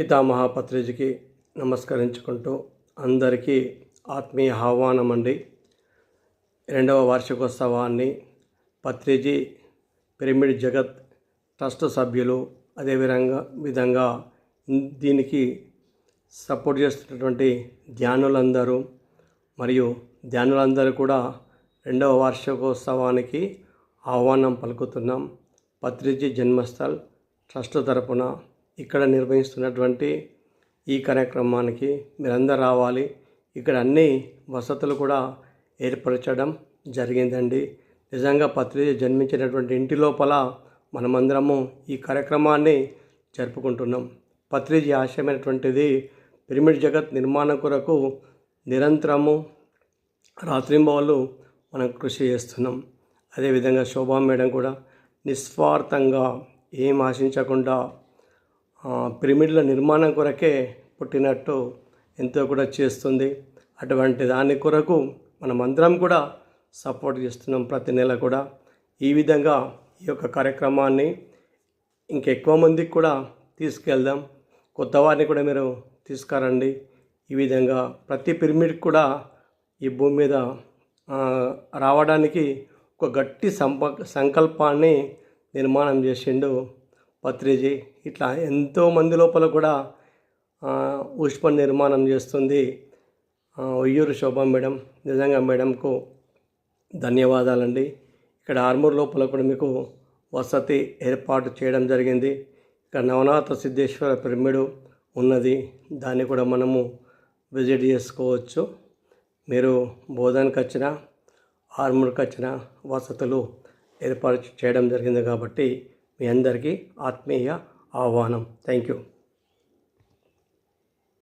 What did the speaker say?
పితామహ పత్రిజకి నమస్కరించుకుంటూ అందరికీ ఆత్మీయ ఆహ్వానం అండి రెండవ వార్షికోత్సవాన్ని పత్రిజీ పిరమిడ్ జగత్ ట్రస్ట్ సభ్యులు అదేవిధంగా విధంగా దీనికి సపోర్ట్ చేస్తున్నటువంటి ధ్యానులందరూ మరియు ధ్యానులందరూ కూడా రెండవ వార్షికోత్సవానికి ఆహ్వానం పలుకుతున్నాం. పత్రిజీ జన్మస్థల్ ట్రస్ట్ తరపున ఇక్కడ నిర్వహిస్తున్నటువంటి ఈ కార్యక్రమానికి మీరందరూ రావాలి. ఇక్కడ అన్ని వసతులు కూడా ఏర్పరచడం జరిగిందండి. నిజంగా పత్రిక జన్మించినటువంటి ఇంటి లోపల మనమందరము ఈ కార్యక్రమాన్ని జరుపుకుంటున్నాం. పత్రిజీ ఆశయమైనటువంటిది పిరమిడ్ జగత్ నిర్మాణం కొరకు నిరంతరము రాత్రింబవళ్ళు మనం కృషి చేస్తున్నాం. అదేవిధంగా శోభా మేడం కూడా నిస్వార్థంగా ఏం ఆశించకుండా పిరమిడ్ల నిర్మాణం కొరకే పుట్టినట్టు ఎంతో కూడా చేస్తుంది. అటువంటి దాని కొరకు మనమందరం కూడా సపోర్ట్ చేస్తున్నాం ప్రతి నెల కూడా. ఈ విధంగా ఈ యొక్క కార్యక్రమాన్ని ఇంకెక్కువ మందికి కూడా తీసుకెళ్దాం. కొత్త వారిని కూడా మీరు తీసుకురండి. ఈ విధంగా ప్రతి పిరమిడ్ కూడా ఈ భూమి మీద రావడానికి ఒక గట్టి సంప సంకల్పాన్ని నిర్మాణం చేసిండు పత్రిజీ ఇట్లా ఎంతో మంది లోపల కూడా ఆ, పుష్ప నిర్మాణం చేస్తుంది. ఒయ్యూరు ఉయ్యూరు శోభ మేడం నిజంగా మేడంకు ధన్యవాదాలండి. ఇక్కడ ఆర్మూర్ లోపల కూడా మీకు వసతి ఏర్పాటు చేయడం జరిగింది. ఇక్కడ నవనాథ సిద్ధేశ్వర పిరమిడు ఉన్నది. దాన్ని కూడా మనము విజిట్ చేసుకోవచ్చు. మీరు బోధనకు వచ్చిన ఆర్మూర్కి వచ్చిన వసతులు ఏర్పాటు చేయడం జరిగింది కాబట్టి మీ అందరికీ ఆత్మీయ ఆహ్వానం. Thank you.